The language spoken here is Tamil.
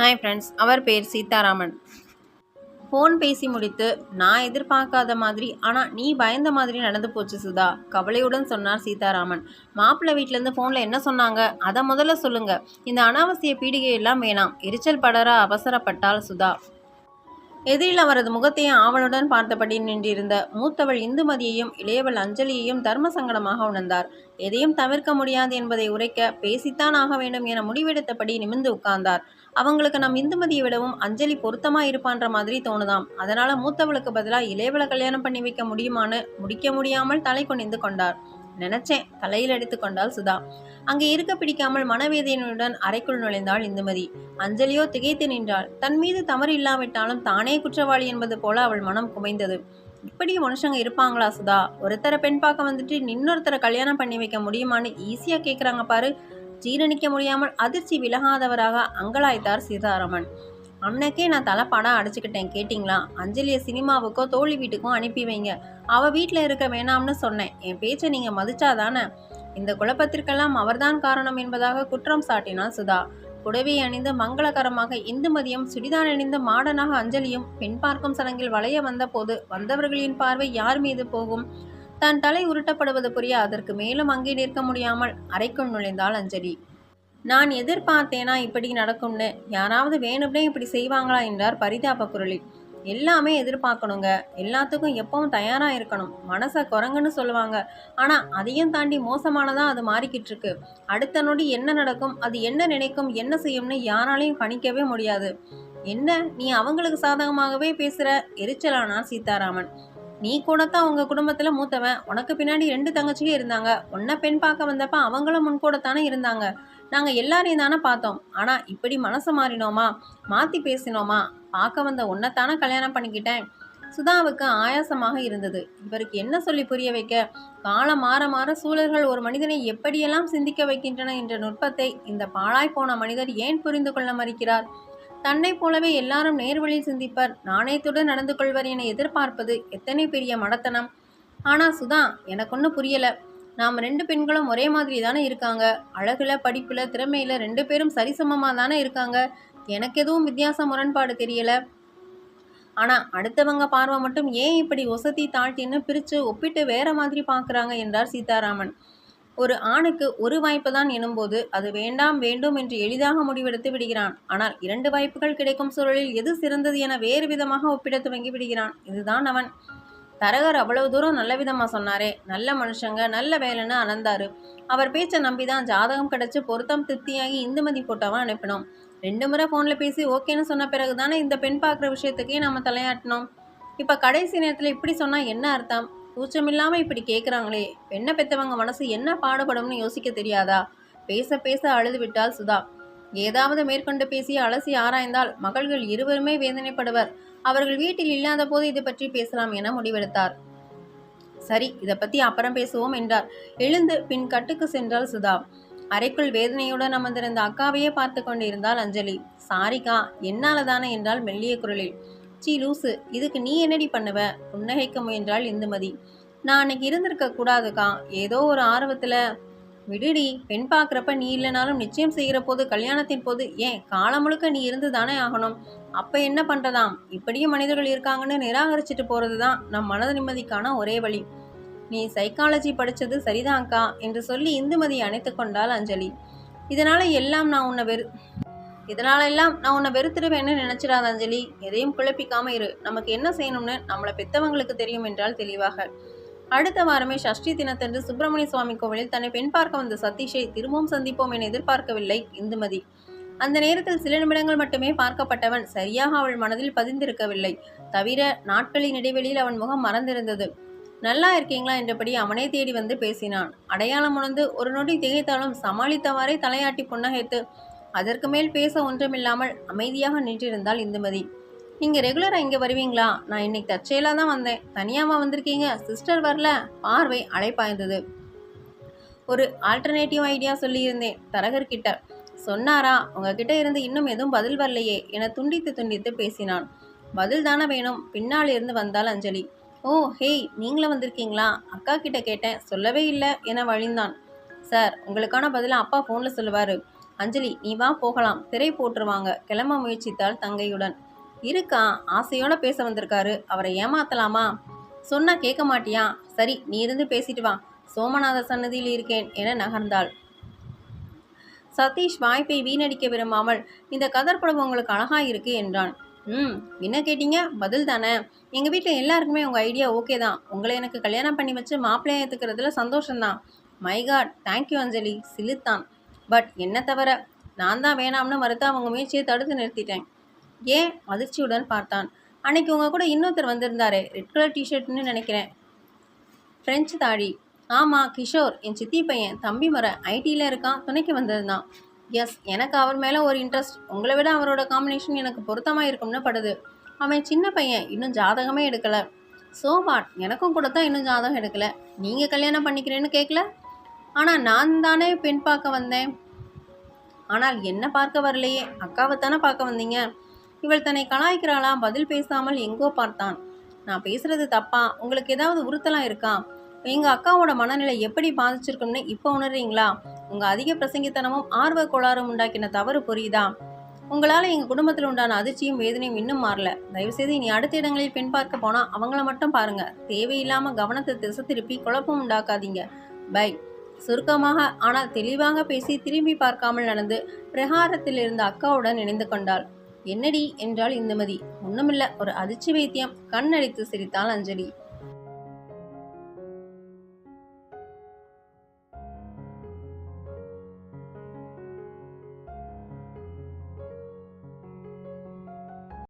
ஹாய் ஃப்ரெண்ட்ஸ் அவர் பேர் சீதாராமன். ஃபோன் பேசி முடித்து நான் எதிர்பார்க்காத மாதிரி ஆனால் நீ பயந்த மாதிரி நடந்து போச்சு சுதா கவலையுடன் சொன்னார் சீதாராமன். மாப்பிள்ளை வீட்டிலேருந்து ஃபோனில் என்ன சொன்னாங்க அதை முதல்ல சொல்லுங்கள் இந்த அனாவசிய பீடிகை எல்லாம் வேணாம் எரிச்சல் படர அவசரப்பட்டால் சுதா. எதிரில் அவரது முகத்தையும் ஆவலுடன் பார்த்தபடி நின்றிருந்த மூத்தவள் இந்துமதியையும் இளையவள் அஞ்சலியையும் தர்ம சங்கடமாக உணர்ந்தார். எதையும் தவிர்க்க முடியாது என்பதை உரைக்க பேசித்தான் ஆக வேண்டும் என முடிவெடுத்தபடி நிமிர்ந்து உட்கார்ந்தார். அவங்களுக்கு நம் இந்துமதியை விடவும் அஞ்சலி பொருத்தமா இருப்பான்ற மாதிரி தோணுதாம். அதனால மூத்தவளுக்கு பதிலாக இளையவளை கல்யாணம் பண்ணி வைக்க முடியுமான்னு முடிக்க முடியாமல் தலை குனிந்து கொண்டார். நினைச்சேன். தலையில் அடித்து கொண்டாள் சுதா. அங்கே இருக்க பிடிக்காமல் மனவேதனையுடன் அறைக்குள் நுழைந்தாள் இந்துமதி. அஞ்சலியோ திகைத்து நின்றாள். தன் மீது தவறு இல்லாவிட்டாலும் தானே குற்றவாளி என்பது போல அவள் மனம் குமைந்தது. இப்படி மனுஷங்க இருப்பாங்களா சுதா? ஒருத்தரை பெண் பார்க்க வந்துட்டு இன்னொருத்தரை கல்யாணம் பண்ணி வைக்க முடியுமான்னு ஈஸியாக கேட்குறாங்க பாரு. ஜீரணிக்க முடியாமல் அதிர்ச்சி விலகாதவராக அங்கலாய்த்தார் சீதாராமன். அன்னைக்கே நான் தலைப்பாடம் அடிச்சுக்கிட்டேன் கேட்டிங்களா? அஞ்சலியை சினிமாவுக்கோ தோழி வீட்டுக்கும் அனுப்பி வைங்க. அவள் வீட்டில் இருக்க வேணாம்னு சொன்னேன். என் பேச்சை நீங்கள் மதிச்சாதானே? இந்த குழப்பத்திற்கெல்லாம் அவர்தான் காரணம் என்பதாக குற்றம் சாட்டினாள் சுதா. புடவை அணிந்து மங்களகரமாக இந்துமதியும் சுடிதான் அணிந்த மாடனாக அஞ்சலியும் பெண் பார்க்கும் சடங்கில் வளைய வந்தபோது வந்தவர்களின் பார்வை யார் மீது போகும்? தன் தலை உருட்டப்படுவது புரிய அதற்கு மேலும் அங்கே நிற்க முடியாமல் அறைக்குள் நுழைந்தாள் அஞ்சலி. நான் எதிர்பார்த்தேனா இப்படி நடக்கும்னு? யாராவது வேணும்னே இப்படி செய்வாங்களா? என்றார் பரிதாப குரலில். எல்லாமே எதிர்பார்க்கணுங்க. எல்லாத்துக்கும் எப்பவும் தயாராக இருக்கணும். மனசை குரங்குன்னு சொல்லுவாங்க. ஆனால் அதையும் தாண்டி மோசமானதா அது மாறிக்கிட்டு இருக்கு அடுத்த நொடி என்ன நடக்கும்? அது என்ன நினைக்கும்? என்ன செய்யும்னு யாராலையும் கணிக்கவே முடியாது. என்ன? நீ அவங்களுக்கு சாதகமாகவே பேசுகிற எரிச்சலானார் சீதாராமன் நீ கூடத்தான் உங்கள் குடும்பத்தில் மூத்தவன். உனக்கு பின்னாடி ரெண்டு தங்கச்சியும் இருந்தாங்க. உன்னை பெண் பார்க்க வந்தப்ப அவங்களும் முன் கூட தானே இருந்தாங்க. நாங்கள் எல்லாரையும் தானே பார்த்தோம். ஆனால் இப்படி மனசை மாறினோமா? மாற்றி பேசினோமா? பார்க்க வந்த உன்னைத்தானே கல்யாணம் பண்ணிக்கிட்டேன். சுதாவுக்கு ஆயாசமாக இருந்தது. இவருக்கு என்ன சொல்லி புரிய வைக்க? காலம் மாற மாற சூழல்கள் ஒரு மனிதனை எப்படியெல்லாம் சிந்திக்க வைக்கின்றன என்ற நுட்பத்தை இந்த பாழாய் போன மனிதர் ஏன் புரிந்து கொள்ள மறுக்கிறார்? தன்னை போலவே எல்லாரும் நேர்வழியில் சிந்திப்பர். நாணயத்துடன் நடந்து கொள்வர் என எதிர்பார்ப்பது எத்தனை பெரிய மடத்தனம்? ஆனால் சுதா எனக்கு ஒன்றும் புரியலை. நாம் ரெண்டு பெண்களும் ஒரே மாதிரி தானே இருக்காங்க. அழகுல படிப்பில் திறமையில் ரெண்டு பேரும் சரிசமமாக தானே இருக்காங்க. எனக்கு எதுவும் வித்தியாசம் முரண்பாடு தெரியலை. ஆனால் அடுத்தவங்க பார்வை மட்டும் ஏன் இப்படி ஒசத்தி தாழ்த்தின்னு பிரித்து ஒப்பிட்டு வேற மாதிரி பார்க்குறாங்க என்றார் சீதாராமன். ஒரு ஆணுக்கு ஒரு வாய்ப்பு தான் எனும்போது அது வேண்டாம் வேண்டும் என்று எளிதாக முடிவெடுத்து விடுகிறான். ஆனால் இரண்டு வாய்ப்புகள் கிடைக்கும் சூழலில் எது சிறந்தது என வேறு விதமாக ஒப்பிட துவங்கி விடுகிறான். இதுதான் அவன். தரகர் அவ்வளவு தூரம் நல்ல விதமாக சொன்னாரே. நல்ல மனுஷங்க நல்ல வேலைன்னு அனந்தாரு. அவர் பேச்சை நம்பி தான் ஜாதகம் கிடச்சி பொருத்தம் திருப்தியாகி இந்துமதி போட்டோவன் அனுப்பினோம். ரெண்டு முறை ஃபோனில் பேசி ஓகேன்னு சொன்ன பிறகு தானே இந்த பெண் பார்க்குற விஷயத்துக்கே நம்ம தலையாட்டினோம். இப்போ கடைசி நேரத்தில் இப்படி சொன்னால் என்ன அர்த்தம்? கூச்சமில்லாமல் இப்படி கேட்குறாங்களே பெண்ணை பெற்றவங்க மனசு என்ன பாடுபடும்னு யோசிக்க தெரியாதா? பேச பேச அழுது விட்டால் சுதா. ஏதாவது மேற்கொண்டு பேசி அலசி ஆராய்ந்தால் மகள்கள் இருவருமே வேதனைப்படுவர். அவர்கள் வீட்டில் இல்லாத போது இது பற்றி பேசலாம் என முடிவெடுத்தார். சரி இதை பற்றி அப்புறம் பேசுவோம் என்றார். எழுந்து பின் கட்டுக்கு சென்றாள் சுதா. அறைக்குள் வேதனையுடன் அமர்ந்திருந்த அக்காவையே பார்த்து கொண்டிருந்தாள் அஞ்சலி. சாரிக்கா என்னால தானே என்றால் மெல்லிய குரலில். சீ லூசு இதுக்கு நீ என்னடி பண்ணுவ? புன்னகைக்க முயன்றாள் இந்துமதி. நான் அன்னைக்கு இருந்திருக்க கூடாதுக்கா. ஏதோ ஒரு ஆர்வத்தில் விடுடி பெண் பார்க்குறப்ப நீ இல்லைனாலும் நிச்சயம் செய்கிற போது கல்யாணத்தின் போது ஏன் காலம் முழுக்க நீ இருந்து தானே ஆகணும்? அப்போ என்ன பண்ணுறதாம் இப்படியும் மனிதர்கள் இருக்காங்கன்னு நிராகரிச்சிட்டு போகிறது தான் நம் மனது நிம்மதிக்கான ஒரே வழி. நீ சைக்காலஜி படித்தது சரிதான்க்கா என்று சொல்லி இந்துமதியை அணைத்து கொண்டாள் அஞ்சலி. இதனால் எல்லாம் நான் உன்னை வெறு இதனால எல்லாம் நான் உன்னை வெறுத்துடுவேன்னு நினைச்சிடாத அஞ்சலி. எதையும் குழப்பிக்காம இரு. நமக்கு என்ன செய்யணும்னு நம்மளை பெத்தவங்களுக்கு தெரியும் என்றால் தெளிவாக. அடுத்த வாரமே சஷ்டி தினத்தன்று சுப்பிரமணிய சுவாமி கோவிலில் தன்னை பெண் பார்க்க வந்த சதீஷை திரும்பவும் சந்திப்போம் என எதிர்பார்க்கவில்லை இந்துமதி. அந்த நேரத்தில் சில நிமிடங்கள் மட்டுமே பார்க்கப்பட்டவன் சரியாக அவள் மனதில் பதிந்திருக்கவில்லை. தவிர நாட்களின் இடைவெளியில் அவன் முகம் மறந்திருந்தது. நல்லா இருக்கீங்களா? என்றபடி அவனே தேடி வந்து பேசினான். அடையாளம் உணர்ந்து ஒரு நொடி திகைத்தாலும் சமாளித்தவாறே தலையாட்டி புன்னகைத்து அதற்கு மேல் பேச ஒன்றுமில்லாமல் அமைதியாக நின்றிருந்தாள் இந்துமதி. நீங்கள் ரெகுலராக இங்கே வருவீங்களா? நான் இன்னைக்கு தற்செயலாக தான் வந்தேன். தனியாமா வந்திருக்கீங்க. சிஸ்டர் வரல. பார்வை அழைப்பாய்ந்தது ஒரு ஆல்டர்னேட்டிவ் ஐடியா சொல்லியிருந்தேன். தரகர்கிட்ட சொன்னாரா? உங்ககிட்ட இருந்து இன்னும் எதுவும் பதில் வரலையே என துண்டித்து துண்டித்து பேசினான். பதில் தானே வேணும். பின்னால் இருந்து வந்தாள் அஞ்சலி. ஓ ஹேய் நீங்களும் வந்திருக்கீங்களா? அக்கா கிட்ட கேட்டேன். சொல்லவே இல்லை என வழிந்தான். சார் உங்களுக்கான பதிலை அப்பா ஃபோனில் சொல்லுவார். அஞ்சலி நீ வா போகலாம். திரை போட்டுருவாங்க. கிளம்ப முயற்சித்தாள் தங்கையுடன். இருக்கா? ஆசையோட பேச வந்திருக்காரு. அவரை ஏமாத்தலாமா? சொன்னா கேட்க மாட்டியா? சரி நீ இருந்து பேசிட்டு வா. சோமநாத சன்னதியில் இருக்கேன் என நகர்ந்தாள். சதீஷ் வாய்ப்பை வீணடிக்க விரும்பாமல் இந்த கதற்படம் உங்களுக்கு அழகா இருக்கு என்றான். ம் என்ன கேட்டீங்க? பதில் தானே. எங்கள் வீட்டில் எல்லாருக்குமே உங்கள் ஐடியா ஓகே தான். உங்களை எனக்கு கல்யாணம் பண்ணி வச்சு மாப்பிள்ளையை ஏற்றுக்கிறதுல சந்தோஷம்தான். My god thank you Anjali. சிலித்தான் but என்ன தவிர நான் தான் வேணாம்னு மறுத்து அவங்க முயற்சியை தடுத்து நிறுத்திட்டேன். ஏன் அதிர்ச்சியுடன் பார்த்தான். அன்னைக்கு உங்கள் கூட இன்னொருத்தர் வந்திருந்தாரே. ரெட் கலர் டிஷர்ட்னு நினைக்கிறேன். ஃப்ரெஞ்சு தாடி. ஆமாம் கிஷோர் என் சித்தி பையன் தம்பி மர ஐடியில் இருக்கான் துணைக்கு வந்திருந்தான். எஸ் எனக்கு அவர் மேலே ஒரு இன்ட்ரெஸ்ட் உங்களை விட அவரோட காம்பினேஷன் எனக்கு பொருத்தமாக இருக்கும்னு படுது. அவன் சின்ன பையன் இன்னும் ஜாதகமே எடுக்கலை. ஸோ வாட் எனக்கும் கூட தான் இன்னும் ஜாதகம் எடுக்கலை. நீங்கள் கல்யாணம் பண்ணிக்கிறேன்னு கேட்கல ஆனால் நான் தானே பெண் பார்க்க வந்தேன். ஆனால் என்ன பார்க்க வரலையே. அக்காவை தானே பார்க்க வந்தீங்க? இவள் தன்னை கலாய்க்கிறாளா? பதில் பேசாமல் எங்கோ பார்த்தான். நான் பேசுறது தப்பா? உங்களுக்கு ஏதாவது உறுத்தலாம் இருக்கா? எங்கள் அக்காவோட மனநிலை எப்படி பாதிச்சிருக்கும்னு இப்போ உணர்றீங்களா? உங்கள் அதிக பிரசங்கித்தனமும் ஆர்வ கோளாறும் உண்டாக்கின தவறு புரியுதா? உங்களால் எங்கள் குடும்பத்தில் உண்டான அதிர்ச்சியும் வேதனையும் இன்னும் மாறல. தயவுசெய்து இனி அடுத்த இடங்களில் பெண் பார்க்க போனால் அவங்கள மட்டும் பாருங்கள் தேவையில்லாமல் கவனத்தை திசை திருப்பி குழப்பம் உண்டாக்காதீங்க. பை. சுருக்கமாக ஆனால் தெளிவாக பேசி திரும்பி பார்க்காமல் நடந்து பிரகாரத்தில் இருந்த அக்காவுடன் இணைந்து கொண்டாள். என்னடி என்றாள் இந்தமதி. ஒன்றுமில்ல ஒரு அதிர்ச்சி வைத்தியம். கண்ணடித்து சிரித்தாள் அஞ்சலி.